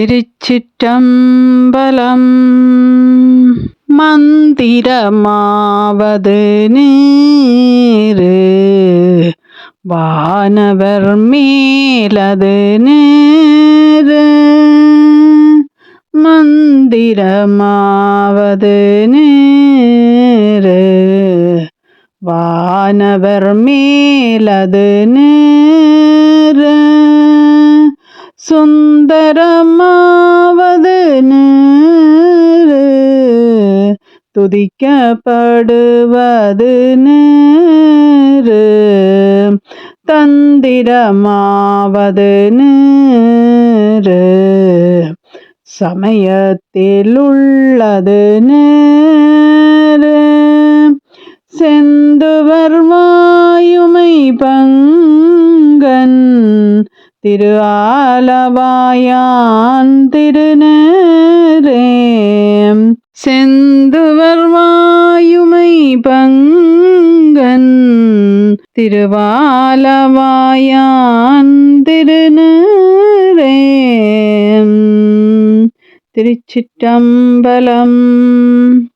തിരുച്ചിറ്റമ്പലം മന്ദിരമാവത് നീര് വാനവർ മേലത് നേര് മന്ദിരമാവത് നേര് വാനവർ മേലത് നേര് സുന്ദരമാവത് துதிக்கப்படுவது நேரு தந்திரமாவது நேரு சமயத்தில் உள்ளது நேரு செந்துவர் வாயுமை பங்கன். திரு ஆலவாயான் திருநேரே. செந்த പങ്കൻ തിരുവാലവായാൻ തിരുച്ചിറ്റമ്പലം.